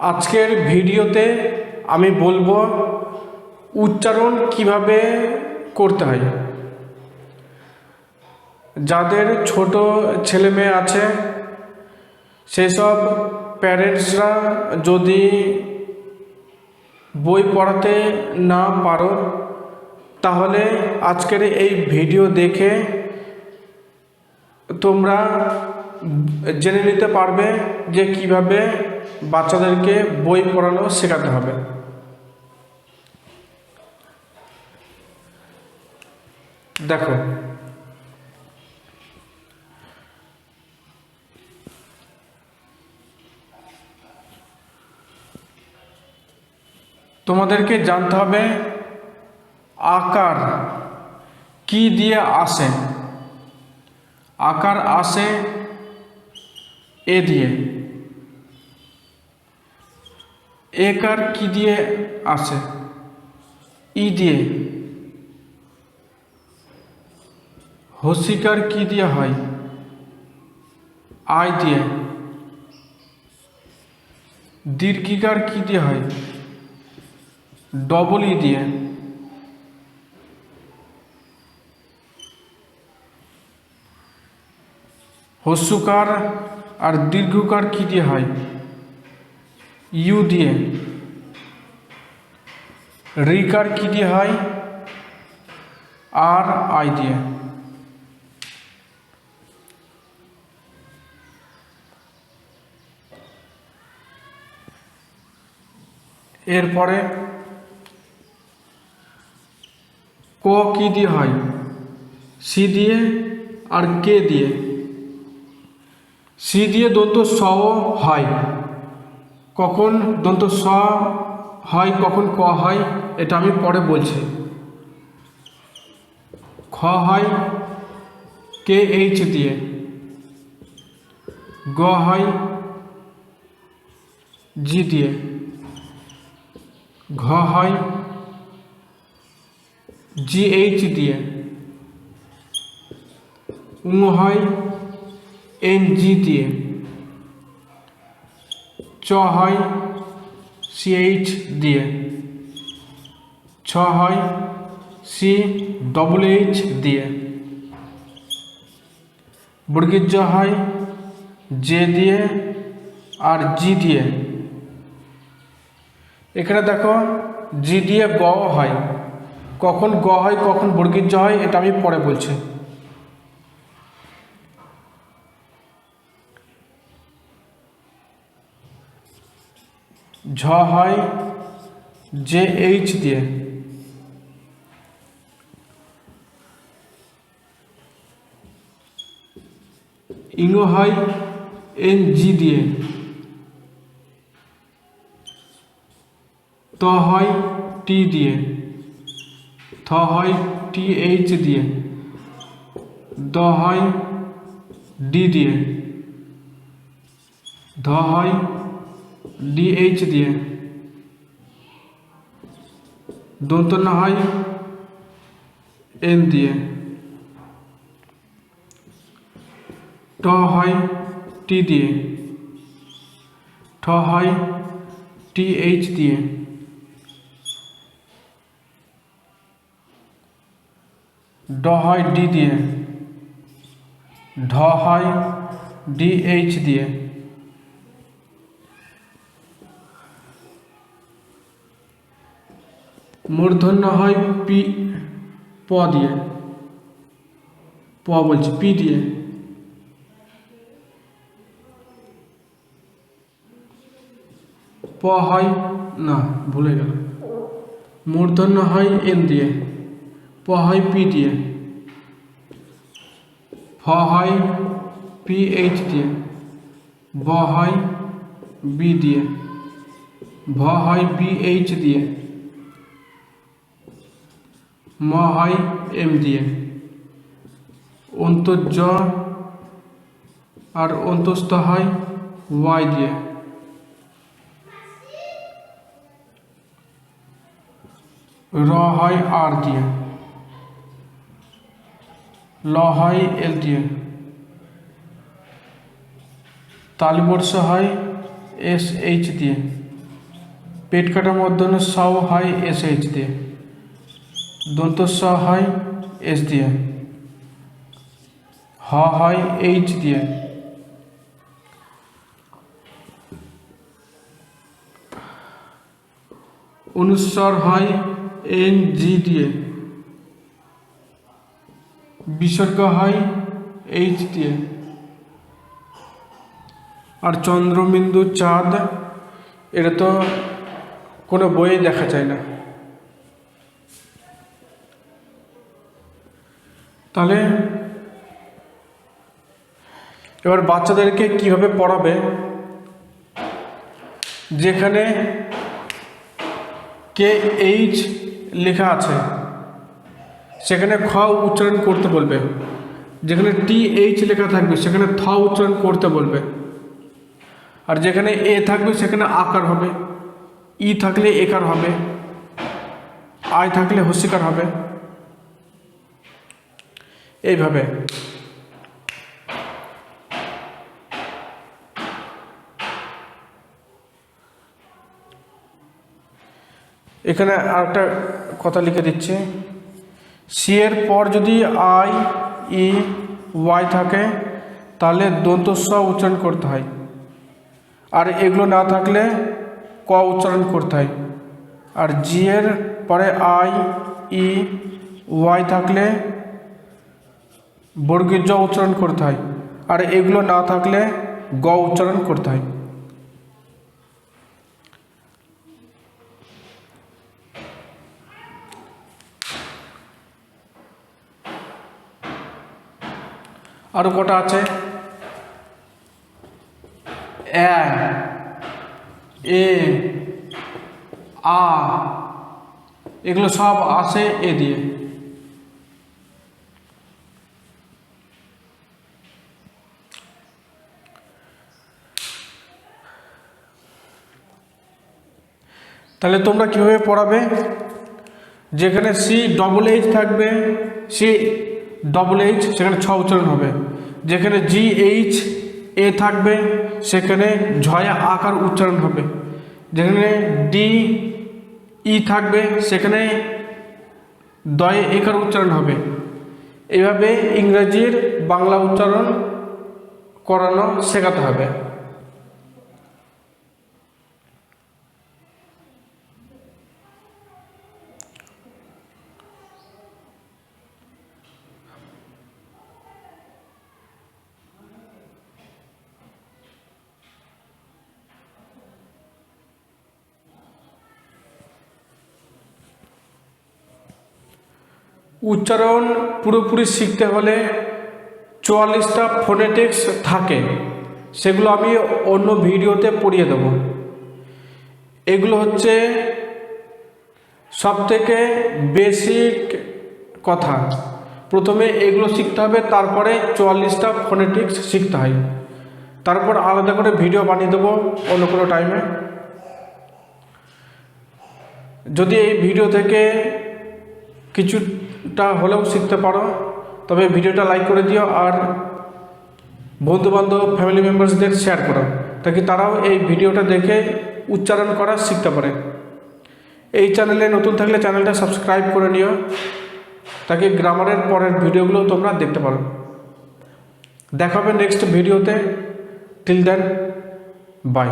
আজকের ভিডিওতে আমি বলব উচ্চারণ কীভাবে করতে হয়। যাদের ছোট ছেলে মেয়ে আছে, সেসব প্যারেন্টসরা যদি বই পড়াতে না পারো, তাহলে আজকের এই ভিডিও দেখে তোমরা জেনে নিতে পারবে যে কীভাবে বাচ্চাদেরকে বই পড়ানো শেখাতে হবে। দেখো, তোমাদেরকে জানতে হবে আকার কি দিয়ে আসে। আকার আসে এ দিয়ে। একার কি দিয়ে আসে ই দিয়ে। হসিকার কি দিয়ে হয়? আই দিয়ে। দীর্ঘিকার কি দিয়ে হয়? ডবল ই দিয়ে। হস্যকার আর দীর্ঘকার কি দিয়ে হয়? ইউ দিয়ে। রিকার কি দিয়ে হয়? আর আই দিয়ে। এরপরে ক কি দিয়ে হয়? সি দিয়ে আর কে দিয়ে? সি দিয়ে দন্ত স হয়। কখন দন্ত স হয়, কখন ক হয়, এটা আমি পরে বলছি। খ হয় কে এইচ দিয়ে গ হয় জি দিয়ে ঘ হয় জি এইচ দিয়ে উম হয় এন জি দিয়ে হয় সিএইচ দিয়ে। ছ হয় সি ডবল এইচ দিয়ে। বর্গীর জ হয় জে দিয়ে আর জি দিয়ে। এখানে দেখো জি দিয়ে গ হয়। কখন গ হয়, কখন বর্গীর জ হয়, এটা আমি পরে বলছি। ঝ হয় জে এইচ দিয়ে। ইঙ্গ হয় এন জি দিয়ে। ত হয় টি দিয়ে। থ হয় টি এইচ দিয়ে। দ হয় ডি দিয়ে। ধ হয় ডিএইচ দিয়ে দন্তন্য হয় এন দিয়ে ট হয় টি দিয়ে ঠ হয় টি এইচ দিয়ে ড হয় ডি দিয়ে ঢ হয় ডিএইচ দিয়ে মূর্ধন্য হয় পি, প দিয়ে। প বলছি, পি দিয়ে। প হয়, না, ভুলে গেল। মূর্ধন্য হয় এন দিয়ে, প হয় পি দিয়ে। ফ হয় পি এইচ দিয়ে, ব হয় বি দিয়ে, ভ হয় বি এইচ দিয়ে। ম হয় এম দিয়ে অন্তর্জ আর অন্তস্থ হয় ওয়াই দিয়ে র হয় আর দিয়ে ল হয় এল দিয়ে তালবর্ষ হয় এস এইচ দিয়ে পেট কাটা মধ্যনে সও হয় এস এইচ দিয়ে দন্ত স হয় এস দিয়ে। হ হয় এইচ দিয়ে। অনুস্বর হয় এন জি দিয়ে। বিসর্গ হয় এইচ দিয়ে। আর চন্দ্রবিন্দু চাঁদ এটা তো কোনো বইয়ে দেখা যায় না। তাহলে এবার বাচ্চাদেরকে কীভাবে পড়াবে? যেখানে কে এইচ লেখা আছে, সেখানে খ উচ্চারণ করতে বলবে। যেখানে টি এইচ লেখা থাকবে, সেখানে থ উচ্চারণ করতে বলবে। আর যেখানে এ থাকবে, সেখানে আকার হবে। ই থাকলে একার হবে। আই থাকলে হস্যিকার হবে। এইভাবে। এখানে আরেকটা কথা লিখে দিচ্ছি। সি এর পর যদি আই ই ওয়াই থাকে, তাহলে দন্ত স উচ্চারণ করতে হয়। আর এগুলো না থাকলে ক উচ্চারণ করতে হয়। আর জি এর পরে আই ই ওয়াই থাকলে বর্গীর জ উচ্চারণ করতে হয়। আর এগুলো না থাকলে গ উচ্চারণ করতে হয়। আরও কটা আছে? এ এ, আ, এগুলো সব আসে এ দিয়ে। তাহলে তোমরা কীভাবে পড়াবে? যেখানে সি ডবল এইচ থাকবে সি ডবল এইচ সেখানে ছ উচ্চারণ হবে। যেখানে জি এইচ এ থাকবে, সেখানে ঝয়া আকার উচ্চারণ হবে। যেখানে ডি ই থাকবে, সেখানে দয়ে একার উচ্চারণ হবে। এভাবে ইংরেজির বাংলা উচ্চারণ করানো শেখাতে হবে। উচ্চারণ পুরোপুরি শিখতে হলে চুয়াল্লিশটা ফোনেটিক্স থাকে। সেগুলো আমি অন্য ভিডিওতে পড়িয়ে দেব। এগুলো হচ্ছে সবথেকে বেসিক কথা। প্রথমে এগুলো শিখতে হবে, তারপরে চুয়াল্লিশটা ফোনেটিক্স শিখতে হয়। তারপর আলাদা করে ভিডিও বানিয়ে দেবো অন্য কোনো টাইমে যদি এই ভিডিও থেকে কিছুটা হলেও শিখতে পারো। তবে ভিডিওটা লাইক করে দিও আর বন্ধুবান্ধব ফ্যামিলি মেম্বার্সদের শেয়ার করো, তাকে তারাও এই ভিডিওটা দেখে উচ্চারণ করা শিখতে পারে। এই চ্যানেলে নতুন থাকলে চ্যানেলটা সাবস্ক্রাইব করে নিও, তাকে গ্রামারের পরের ভিডিওগুলো তোমরা দেখতে পারো। দেখাবে নেক্সট ভিডিওতে। Till then by